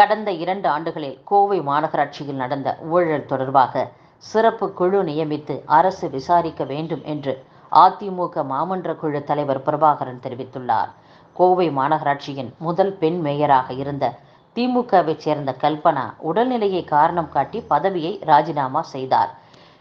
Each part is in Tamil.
கடந்த இரண்டு ஆண்டுகளில் கோவை மாநகராட்சியில் நடந்த ஊழல் தொடர்பாக சிறப்பு குழு நியமித்து அரசு விசாரிக்க வேண்டும் என்று அதிமுக மாமன்ற குழு தலைவர் பிரபாகரன் தெரிவித்துள்ளார். கோவை மாநகராட்சியின் முதல் பெண் மேயராக இருந்த திமுகவைச் சேர்ந்த கல்பனா உடல்நிலையை காரணம் காட்டி பதவியை ராஜினாமா செய்தார்.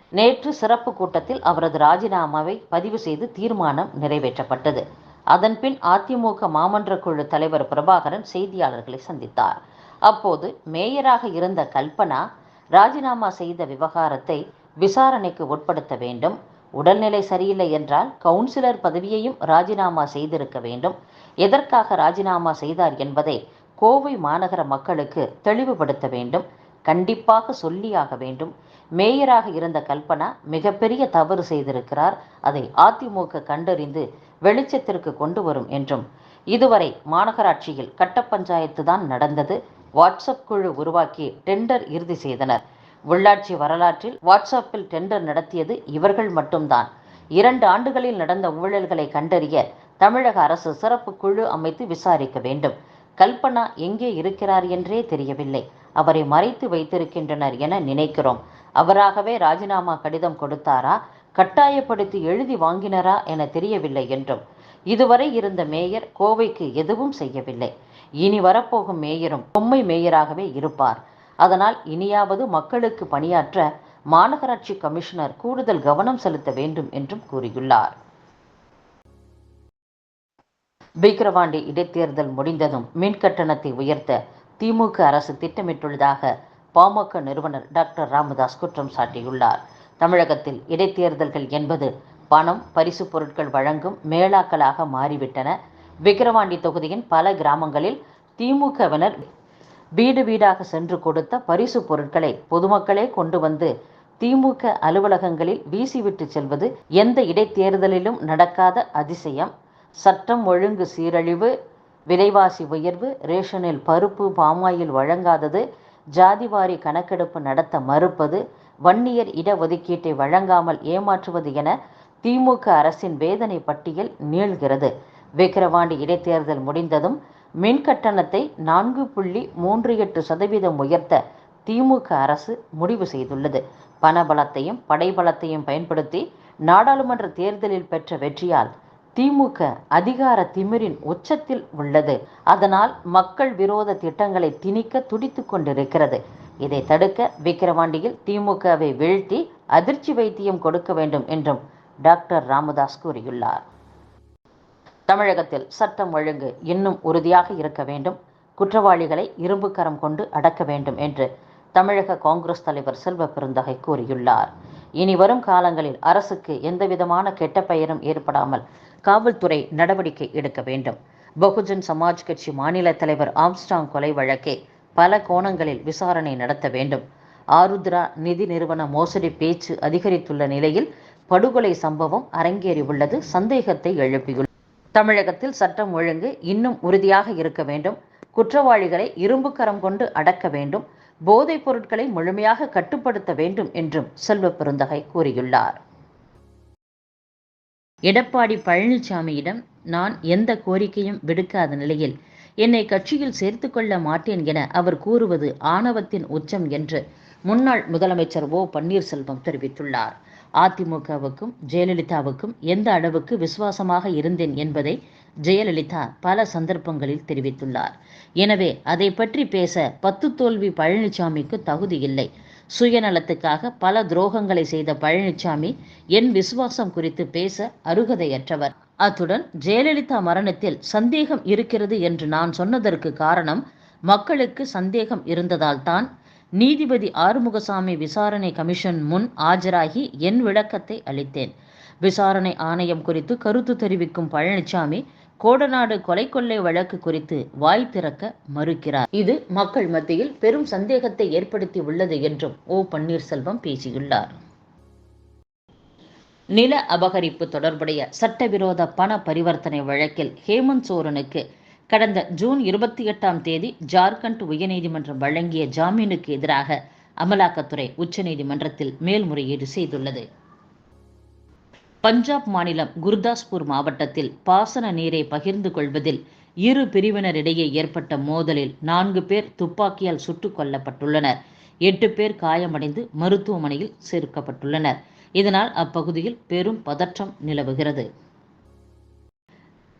நேற்று சிறப்பு கூட்டத்தில் அவரது ராஜினாமாவை பதிவு செய்து தீர்மானம் நிறைவேற்றப்பட்டது. அதன்பின் அதிமுக மாமன்ற குழு தலைவர் பிரபாகரன் செய்தியாளர்களை சந்தித்தார். அப்போது மேயராக இருந்த கல்பனா ராஜினாமா செய்த விவகாரத்தை விசாரணைக்கு உட்படுத்த வேண்டும். உடல்நிலை சரியில்லை என்றால் கவுன்சிலர் பதவியையும் ராஜினாமா செய்திருக்க வேண்டும். எதற்காக ராஜினாமா செய்தார் என்பதை கோவை மாநகர மக்களுக்கு தெளிவுபடுத்த வேண்டும். கண்டிப்பாக சொல்லியாக வேண்டும். மேயராக இருந்த கல்பனா மிகப்பெரிய தவறு செய்திருக்கிறார். அதை அதிமுக கண்டறிந்து வெளிச்சத்திற்கு கொண்டு வரும் என்றும் இதுவரை மாநகராட்சியில் கட்ட பஞ்சாயத்து தான் நடந்தது. வாட்ஸ்அப் குழு உருவாக்கி டெண்டர் இறுதி செய்தனர். உள்ளாட்சி வரலாற்றில் வாட்ஸ்அப்பில் டெண்டர் நடத்தியது இவர்கள் மட்டும்தான். இரண்டு ஆண்டுகளில் நடந்த ஊழல்களை கண்டறிய தமிழக அரசு சிறப்பு குழு அமைத்து விசாரிக்க வேண்டும். கல்பனா எங்கே இருக்கிறார் என்றே தெரியவில்லை. அவரை மறைத்து வைத்திருக்கின்றனர் என நினைக்கிறோம். அவராகவே ராஜினாமா கடிதம் கொடுத்தாரா? கட்டாயப்படுத்தி எழுதி வாங்கினரா என தெரியவில்லை என்றும். இதுவரை இருந்த மேயர் கோவைக்கு எதுவும் செய்யவில்லை. இனி வரப்போகும் மேயரும் பொம்மை மேயராகவே இருப்பார். அதனால் இனியாவது மக்களுக்கு பணியாற்ற மாநகராட்சி கமிஷனர் கூடுதல் கவனம் செலுத்த வேண்டும் என்றும் கூறியுள்ளார். விக்கிரவாண்டி இடைத்தேர்தல் முடிந்ததும் மின் கட்டணத்தை உயர்த்த திமுக அரசு திட்டமிட்டுள்ளதாக பாமக நிறுவனர் டாக்டர் ராமதாஸ் குற்றம் சாட்டியுள்ளார். தமிழகத்தில் இடைத்தேர்தல்கள் என்பது பணம் பரிசு பொருட்கள் வழங்கும் மேளாக்களாக மாறிவிட்டன. விக்கிரவாண்டி தொகுதியின் பல கிராமங்களில் திமுகவினர் வீடு வீடாக சென்று கொடுத்த பரிசு பொருட்களை பொதுமக்களே கொண்டு வந்து திமுக அலுவலகங்களில் வீசிவிட்டு செல்வது எந்த இடைத்தேர்தலிலும் நடக்காத அதிசயம். சட்டம் ஒழுங்கு சீரழிவு விலைவாசி உயர்வு ரேஷனில் பருப்பு பாமாயில் வழங்காதது ஜாதிவாரி கணக்கெடுப்பு நடத்த மறுப்பது வன்னியர் இடஒதுக்கீட்டை வழங்காமல் ஏமாற்றுவது என திமுக அரசின் வேதனை பட்டியல் நீள்கிறது. விக்கிரவாண்டி இடைத்தேர்தல் முடிந்ததும் மின் கட்டணத்தை நான்கு புள்ளி மூன்று எட்டு சதவீதம் உயர்த்த திமுக அரசு முடிவு செய்துள்ளது. பணபலத்தையும் படைபலத்தையும் பயன்படுத்தி நாடாளுமன்ற தேர்தலில் பெற்ற வெற்றியால் திமுக அதிகார திமிரின் உச்சத்தில் உள்ளது. அதனால் மக்கள் விரோத திட்டங்களை திணிக்க துடித்து கொண்டிருக்கிறது. இதை தடுக்க விக்கிரவாண்டியில் திமுகவை வீழ்த்தி அதிர்ச்சி வைத்தியம் கொடுக்க வேண்டும் என்றும் டாக்டர் ராமதாஸ் கூறியுள்ளார். தமிழகத்தில் சட்டம் ஒழுங்கு இன்னும் உறுதியாக இருக்க வேண்டும். குற்றவாளிகளை இரும்பு கரம் கொண்டு அடக்க வேண்டும் என்று தமிழக காங்கிரஸ் தலைவர் செல்வ பெருந்தகை கூறியுள்ளார். இனி வரும் காலங்களில் அரசுக்கு எந்தவிதமான கெட்ட பெயரும் ஏற்படாமல் காவல்துறை நடவடிக்கை எடுக்க வேண்டும். பகுஜன் சமாஜ் கட்சி மாநில தலைவர் ஆம்ஸ்டாங் கொலை வழக்கே பல கோணங்களில் விசாரணை நடத்த வேண்டும். ஆருத்ரா நிதி நிறுவன மோசடி பேச்சு அதிகரித்துள்ள நிலையில் படுகொலை சம்பவம் அரங்கேறியுள்ளது சந்தேகத்தை எழுப்பியுள்ளது தமிழகத்தில் சட்டம் ஒழுங்கு இன்னும் உறுதியாக இருக்க வேண்டும். குற்றவாளிகளை இரும்பு கரம் கொண்டு அடக்க வேண்டும். போதைப் பொருட்களை முழுமையாக கட்டுப்படுத்த வேண்டும் என்றும் செல்வ பெருந்தகை கூறியுள்ளார். எடப்பாடி பழனிசாமியிடம் நான் எந்த கோரிக்கையும் விடுக்காத நிலையில் என்னை கட்சியில் சேர்த்து கொள்ள மாட்டேன் என அவர் கூறுவது ஆணவத்தின் உச்சம் என்று முன்னாள் முதலமைச்சர் ஓ பன்னீர்செல்வம் தெரிவித்துள்ளார். அதிமுகவுக்கும் ஜெயலலிதாவுக்கும் எந்த அளவுக்கு விசுவாசமாக இருந்தேன் என்பதை ஜெயலலிதா பல சந்தர்ப்பங்களில் தெரிவித்துள்ளார். எனவே அதை பற்றி பேச பத்து தோல்வி பழனிசாமிக்கு தகுதி இல்லை. சுயநலத்துக்காக பல துரோகங்களை செய்த பழனிசாமி என் விசுவாசம் குறித்து பேச அருகதையற்றவர். அத்துடன் ஜெயலலிதா மரணத்தில் சந்தேகம் இருக்கிறது என்று நான் சொன்னதற்கு காரணம் மக்களுக்கு சந்தேகம் இருந்ததால் தான் நீதிபதி ஆறுமுகசாமி விசாரணை கமிஷன் முன் ஆஜராகி என் விளக்கத்தை அளித்தேன். விசாரணை ஆணையம் குறித்து கருத்து தெரிவிக்கும் பழனிசாமி கோடநாடு கொலை கொள்ளை வழக்கு குறித்து வாய் திறக்க மறுக்கிறார். இது மக்கள் மத்தியில் பெரும் சந்தேகத்தை ஏற்படுத்தி உள்ளது என்றும் ஓ. பன்னீர்செல்வம் பேசியுள்ளார். நில அபகரிப்பு தொடர்புடைய சட்டவிரோத பண பரிவர்த்தனை வழக்கில் ஹேமந்த் சோரனுக்கு கடந்த ஜூன் இருபத்தி எட்டாம் தேதி ஜார்க்கண்ட் உயர்நீதிமன்றம் வழங்கிய ஜாமீனுக்கு எதிராக அமலாக்கத்துறை உச்சநீதிமன்றத்தில் மேல்முறையீடு செய்துள்ளது. பஞ்சாப் மாநிலம் குர்தாஸ்பூர் மாவட்டத்தில் பாசன நீரை பகிர்ந்து கொள்வதில் இரு பிரிவினரிடையே ஏற்பட்ட மோதலில் நான்கு பேர் துப்பாக்கியால் சுட்டுக் கொல்லப்பட்டுள்ளனர். எட்டு பேர் காயமடைந்து மருத்துவமனையில் சேர்க்கப்பட்டுள்ளனர். இதனால் அப்பகுதியில் பெரும் பதற்றம் நிலவுகிறது.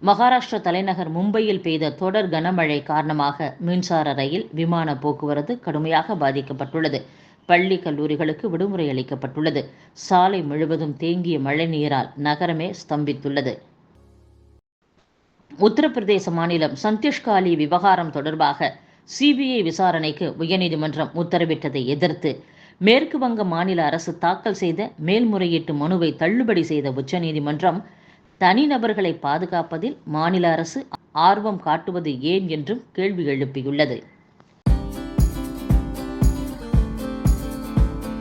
மகாராஷ்டிர தலைநகர் மும்பையில் பெய்த தொடர் கனமழை காரணமாக மின்சார ரயில் விமான போக்குவரத்து கடுமையாக பாதிக்கப்பட்டுள்ளது. பள்ளி கல்லூரிகளுக்கு விடுமுறை அளிக்கப்பட்டுள்ளது. சாலை முழுவதும் தேங்கிய மழைநீரால் நகரமே ஸ்தம்பித்துள்ளது. உத்தரப்பிரதேச மாநிலம் சந்தீஷ்காலி விவகாரம் தொடர்பாக சிபிஐ விசாரணைக்கு உயர்நீதிமன்றம் உத்தரவிட்டதை எதிர்த்து மேற்கு வங்க மாநில அரசு தாக்கல் செய்த மேல்முறையீட்டு மனுவை தள்ளுபடி செய்த உச்சநீதிமன்றம் தனிநபர்களை பாதுகாப்பதில் மாநில அரசு ஆர்வம் காட்டுவது ஏன் என்றும் கேள்வி எழுப்பியுள்ளது.